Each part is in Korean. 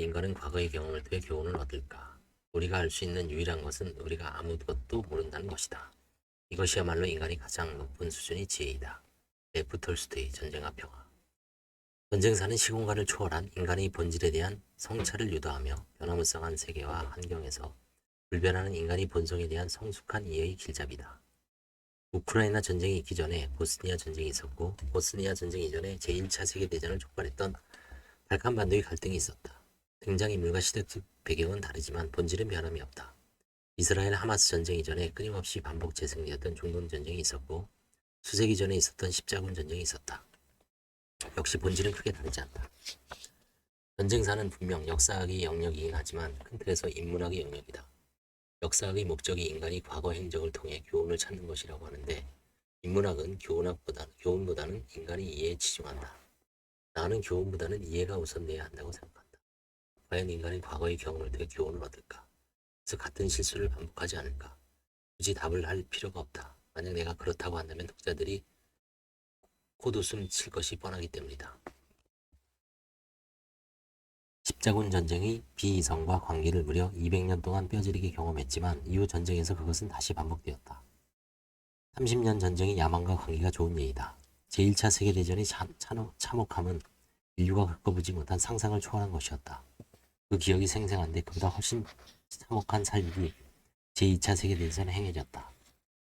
인간은 과거의 경험을 통해 교훈을 얻을까? 우리가 알 수 있는 유일한 것은 우리가 아무것도 모른다는 것이다. 이것이야말로 인간이 가장 높은 수준의 지혜이다. 레프 톨스토이 전쟁과 평화 전쟁사는 시공간을 초월한 인간의 본질에 대한 성찰을 유도하며 변화무쌍한 세계와 환경에서 불변하는 인간의 본성에 대한 성숙한 이해의 길잡이다. 우크라이나 전쟁이 있기 전에 보스니아 전쟁이 있었고 보스니아 전쟁 이전에 제1차 세계대전을 촉발했던 발칸반도의 갈등이 있었다. 등장인물과 시대적 배경은 다르지만 본질은 변함이 없다. 이스라엘 하마스 전쟁 이전에 끊임없이 반복 재생되었던 중동 전쟁이 있었고 수세기 전에 있었던 십자군 전쟁이 있었다. 역시 본질은 크게 다르지 않다. 전쟁사는 분명 역사학의 영역이긴 하지만 큰 틀에서 인문학의 영역이다. 역사학의 목적이 인간이 과거 행적을 통해 교훈을 찾는 것이라고 하는데 인문학은 교훈학보다, 교훈보다는 인간의 이해에 치중한다. 나는 교훈보다는 이해가 우선돼야 한다고 생각한다. 과연 인간은 과거의 경험을 통해 교훈을 얻을까? 그래서 같은 실수를 반복하지 않을까? 굳이 답을 할 필요가 없다. 만약 내가 그렇다고 한다면 독자들이 코웃음 칠 것이 뻔하기 때문이다. 십자군 전쟁의 비이성과 관계를 무려 200년 동안 뼈저리게 경험했지만 이후 전쟁에서 그것은 다시 반복되었다. 30년 전쟁의 야망과 관계가 좋은 예이다. 제1차 세계대전의 참혹함은 인류가 겪어보지 못한 상상을 초월한 것이었다. 그 기억이 생생한데 그보다 훨씬 참혹한 살육이 제2차 세계대전에 행해졌다.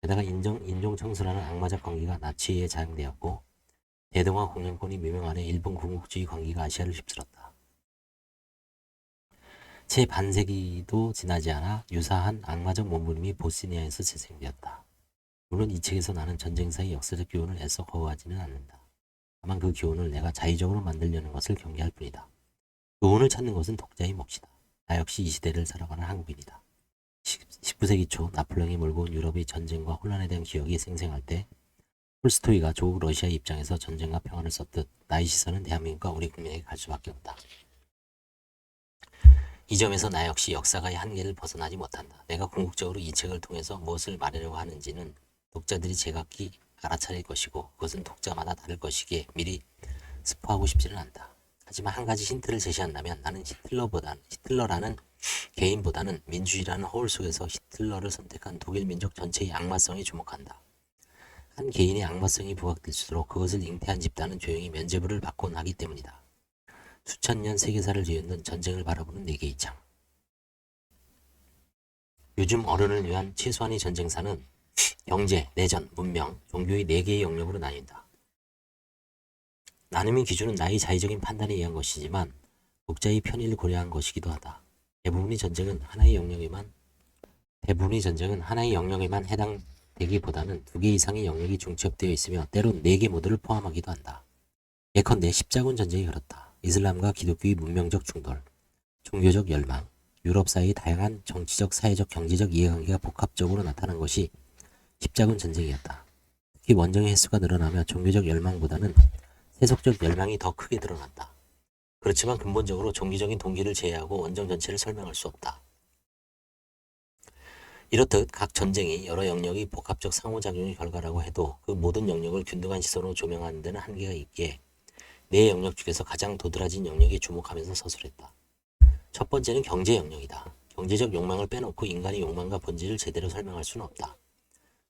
게다가 인종, 인종청소라는 악마적 관계가 나치에 자행되었고 대동아 공영권이 묘명 안에 일본 군국주의 관계가 아시아를 휩쓸었다. 채 반세기도 지나지 않아 유사한 악마적 몸부림이 보스니아에서 재생되었다. 물론 이 책에서 나는 전쟁사의 역사적 교훈을 애써 거부하지는 않는다. 다만 그 교훈을 내가 자의적으로 만들려는 것을 경계할 뿐이다. 교훈을 찾는 것은 독자의 몫이다. 나 역시 이 시대를 살아가는 한국인이다. 19세기 초 나폴레옹이 몰고 온 유럽의 전쟁과 혼란에 대한 기억이 생생할 때 톨스토이가 조국 러시아 입장에서 전쟁과 평화를 썼듯 나의 시선은 대한민국과 우리 국민에게 갈 수밖에 없다. 이 점에서 나 역시 역사가의 한계를 벗어나지 못한다. 내가 궁극적으로 이 책을 통해서 무엇을 말하려고 하는지는 독자들이 제각기 알아차릴 것이고 그것은 독자마다 다를 것이기에 미리 스포하고 싶지는 않다. 하지만 한 가지 힌트를 제시한다면 나는 히틀러보다는 히틀러라는 개인보다는 민주주의라는 허울 속에서 히틀러를 선택한 독일 민족 전체의 악마성에 주목한다. 한 개인의 악마성이 부각될수록 그것을 잉태한 집단은 조용히 면죄부를 받곤 하기 때문이다. 수천 년 세계사를 뒤흔든 전쟁을 바라보는 네 개의 창. 요즘 어른을 위한 최소한의 전쟁사는 경제, 내전, 문명, 종교의 네 개의 영역으로 나뉜다. 나눔의 기준은 나의 자의적인 판단에 의한 것이지만 독자의 편의를 고려한 것이기도 하다. 대부분의 전쟁은 하나의 영역에만 대부분의 전쟁은 하나의 영역에만 해당되기보다는 두 개 이상의 영역이 중첩되어 있으며 때론 네 개 모두를 포함하기도 한다. 예컨대 십자군 전쟁이 그렇다. 이슬람과 기독교의 문명적 충돌, 종교적 열망, 유럽 사이의 다양한 정치적, 사회적, 경제적 이해관계가 복합적으로 나타난 것이 십자군 전쟁이었다. 특히 원정의 횟수가 늘어나며 종교적 열망보다는 세속적 열망이 더 크게 드러났다. 그렇지만 근본적으로 종기적인 동기를 제외하고 원정 전체를 설명할 수 없다. 이렇듯 각 전쟁이 여러 영역이 복합적 상호작용의 결과라고 해도 그 모든 영역을 균등한 시선으로 조명하는 데는 한계가 있기에 네 영역 중에서 가장 도드라진 영역에 주목하면서 서술했다. 첫 번째는 경제 영역이다. 경제적 욕망을 빼놓고 인간의 욕망과 본질을 제대로 설명할 수는 없다.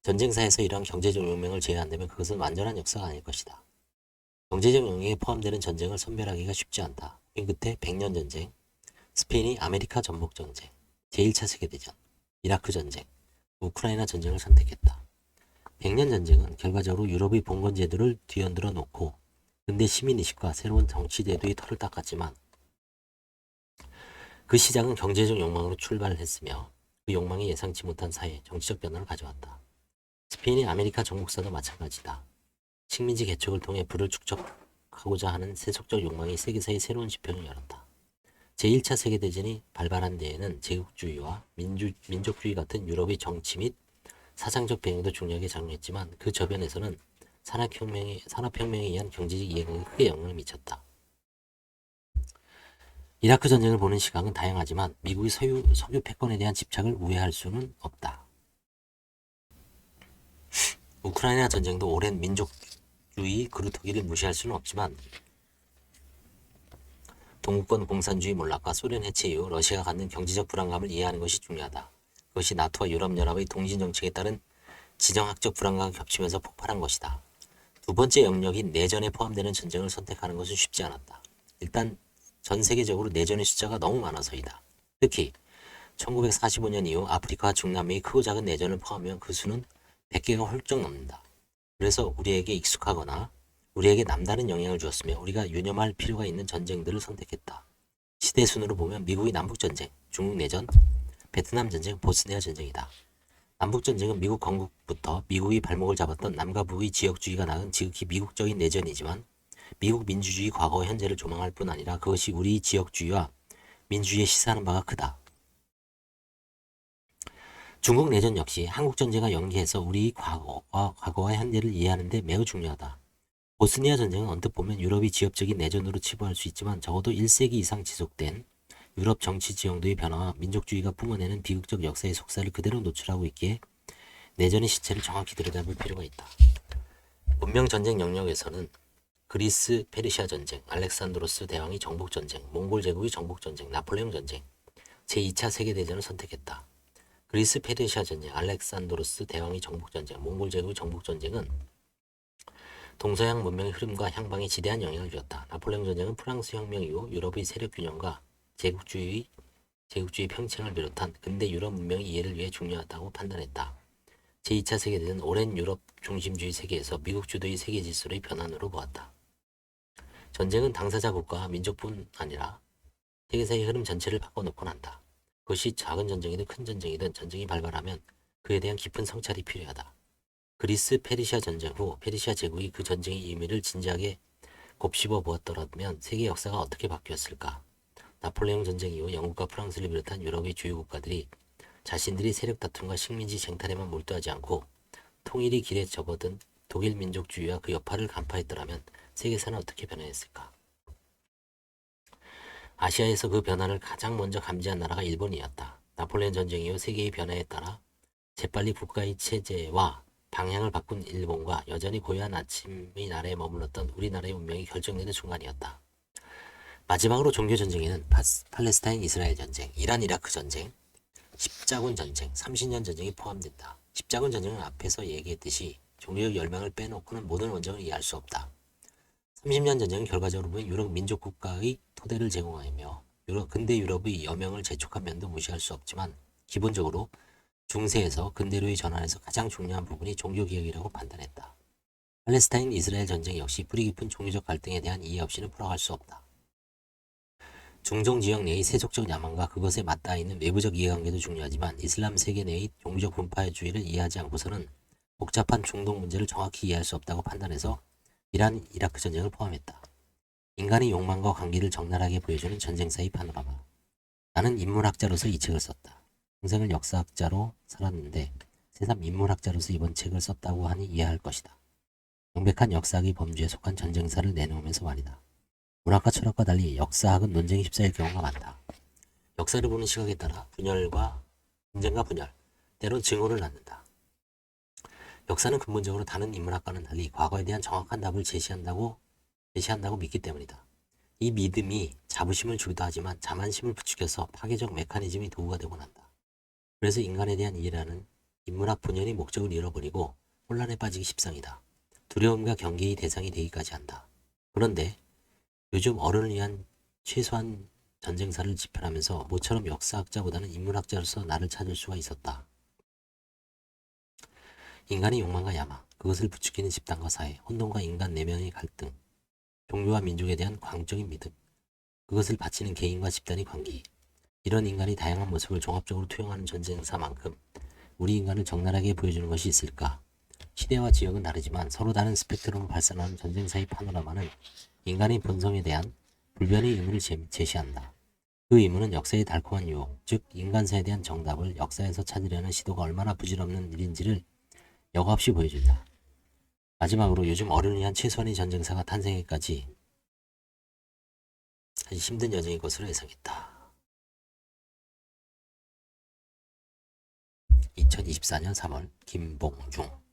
전쟁사에서 이러한 경제적 욕망을 제외한다면 그것은 완전한 역사가 아닐 것이다. 경제적 영역에 포함되는 전쟁을 선별하기가 쉽지 않다. 그 끝에 백년 전쟁, 스페인이 아메리카 전복 전쟁, 제1차 세계대전, 이라크 전쟁, 우크라이나 전쟁을 선택했다. 백년 전쟁은 결과적으로 유럽의 봉건 제도를 뒤흔들어 놓고 근대 시민의식과 새로운 정치 제도의 털을 닦았지만 그 시작은 경제적 욕망으로 출발했으며 그 욕망이 예상치 못한 사회, 정치적 변화를 가져왔다. 스페인의 아메리카 정복사도 마찬가지다. 식민지 개척을 통해 부를 축적하고자 하는 세속적 욕망이 세계사의 새로운 지평을 열었다. 제1차 세계대전이 발발한 데에는 제국주의와 민주, 민족주의 같은 유럽의 정치 및 사상적 배경도 중요하게 작용했지만 그 저변에서는 산업혁명에, 산업혁명에 의한 경제적 이해관이 크게 영향을 미쳤다. 이라크 전쟁을 보는 시각은 다양하지만 미국의 서유, 석유 패권에 대한 집착을 우회할 수는 없다. 우크라이나 전쟁도 오랜 민족 주의 그루터기를 무시할 수는 없지만 동구권 공산주의 몰락과 소련 해체 이후 러시아가 갖는 경제적 불안감을 이해하는 것이 중요하다. 그것이 나토와 유럽연합의 동진 정책에 따른 지정학적 불안감과 겹치면서 폭발한 것이다. 두 번째 영역인 내전에 포함되는 전쟁을 선택하는 것은 쉽지 않았다. 일단 전 세계적으로 내전의 숫자가 너무 많아서이다. 특히 1945년 이후 아프리카와 중남미의 크고 작은 내전을 포함하면 그 수는 100개가 훌쩍 넘는다. 그래서 우리에게 익숙하거나 우리에게 남다른 영향을 주었으며 우리가 유념할 필요가 있는 전쟁들을 선택했다. 시대 순으로 보면 미국의 남북전쟁, 중국내전, 베트남 전쟁, 보스니아 전쟁이다. 남북 전쟁은 미국 건국부터 미국이 발목을 잡았던 남과 북의 지역주의가 낳은 지극히 미국적인 내전이지만 미국 민주주의 과거와 현재를 조망할 뿐 아니라 그것이 우리 지역주의와 민주주의에 시사하는 바가 크다. 중국 내전 역시 한국 전쟁과 연계해서 우리 과거와 과거와 현재를 이해하는 데 매우 중요하다. 보스니아 전쟁은 언뜻 보면 유럽이 지역적인 내전으로 치부할 수 있지만 적어도 1세기 이상 지속된 유럽 정치 지형도의 변화와 민족주의가 뿜어내는 비극적 역사의 속살을 그대로 노출하고 있기에 내전의 시체를 정확히 들여다볼 필요가 있다. 문명 전쟁 영역에서는 그리스 페르시아 전쟁, 알렉산드로스 대왕의 정복 전쟁, 몽골 제국의 정복 전쟁, 나폴레옹 전쟁, 제2차 세계 대전을 선택했다. 그리스 페르시아 전쟁, 알렉산드로스 대왕의 정복 전쟁, 몽골 제국의 정복 전쟁은 동서양 문명의 흐름과 향방에 지대한 영향을 주었다. 나폴레옹 전쟁은 프랑스 혁명 이후 유럽의 세력 균형과 제국주의 제국주의 평창을 비롯한 근대 유럽 문명의 이해를 위해 중요하다고 판단했다. 제2차 세계대전 오랜 유럽 중심주의 세계에서 미국 주도의 세계 질서의 변환으로 보았다. 전쟁은 당사자 국가와 민족뿐 아니라 세계사의 흐름 전체를 바꿔놓곤 한다. 그것이 작은 전쟁이든 큰 전쟁이든 전쟁이 발발하면 그에 대한 깊은 성찰이 필요하다. 그리스 페르시아 전쟁 후 페르시아 제국이 그 전쟁의 의미를 진지하게 곱씹어 보았더라면 세계 역사가 어떻게 바뀌었을까? 나폴레옹 전쟁 이후 영국과 프랑스를 비롯한 유럽의 주요 국가들이 자신들이 세력 다툼과 식민지 쟁탈에만 몰두하지 않고 통일의 길에 접어든 독일 민족주의와 그 여파를 간파했더라면 세계사는 어떻게 변화했을까? 아시아에서 그 변화를 가장 먼저 감지한 나라가 일본이었다. 나폴레옹 전쟁 이후 세계의 변화에 따라 재빨리 국가의 체제와 방향을 바꾼 일본과 여전히 고요한 아침의 나라에 머물렀던 우리나라의 운명이 결정되는 순간이었다. 마지막으로 종교 전쟁에는 팔레스타인 이스라엘 전쟁, 이란 이라크 전쟁, 십자군 전쟁, 30년 전쟁이 포함된다. 십자군 전쟁은 앞에서 얘기했듯이 종교적 열망을 빼놓고는 모든 원정을 이해할 수 없다. 30년 전쟁은 결과적으로 보면 유럽 민족 국가의 토대를 제공하며 근대 유럽의 여명을 재촉한 면도 무시할 수 없지만 기본적으로 중세에서 근대로의 전환에서 가장 중요한 부분이 종교 개혁이라고 판단했다. 팔레스타인 이스라엘 전쟁 역시 뿌리 깊은 종교적 갈등에 대한 이해 없이는 풀어갈 수 없다. 중동 지역 내의 세속적 야망과 그것에 맞닿아 있는 외부적 이해관계도 중요하지만 이슬람 세계 내의 종교적 분파주의를 이해하지 않고서는 복잡한 중동 문제를 정확히 이해할 수 없다고 판단해서 이란 이라크 전쟁을 포함했다. 인간의 욕망과 관계를 적나라하게 보여주는 전쟁사의 파노라마. 나는 인문학자로서 이 책을 썼다. 평생을 역사학자로 살았는데 새삼 인문학자로서 이번 책을 썼다고 하니 이해할 것이다. 명백한 역사학의 범주에 속한 전쟁사를 내놓으면서 말이다. 문학과 철학과 달리 역사학은 논쟁이 휩싸일 경우가 많다. 역사를 보는 시각에 따라 분열과 분쟁과 분열, 때론 증오를 낳는다. 역사는 근본적으로 다른 인문학과는 달리 과거에 대한 정확한 답을 제시한다고 제시한다고 믿기 때문이다. 이 믿음이 자부심을 주기도 하지만 자만심을 부추겨서 파괴적 메커니즘이 도구가 되곤 한다. 그래서 인간에 대한 이해라는 인문학 분열의 목적을 잃어버리고 혼란에 빠지기 십상이다. 두려움과 경계의 대상이 되기까지 한다. 그런데 요즘 어른을 위한 최소한 전쟁사를 집필하면서 모처럼 역사학자보다는 인문학자로서 나를 찾을 수가 있었다. 인간의 욕망과 야망, 그것을 부추기는 집단과 사회, 혼돈과 인간 내면의 갈등, 종교와 민족에 대한 광적인 믿음, 그것을 바치는 개인과 집단의 관계, 이런 인간의 다양한 모습을 종합적으로 투영하는 전쟁사만큼 우리 인간을 적나라하게 보여주는 것이 있을까? 시대와 지역은 다르지만 서로 다른 스펙트럼을 발산하는 전쟁사의 파노라마는 인간의 본성에 대한 불변의 의무를 제시한다. 그 의무는 역사의 달콤한 유혹, 즉 인간사에 대한 정답을 역사에서 찾으려는 시도가 얼마나 부질없는 일인지를 여과 없이 보여준다. 마지막으로 요즘 어른을 위한 최소한의 전쟁사가 탄생에까지 아주 힘든 여정인 것으로 예상했다. 2024년 3월 김봉중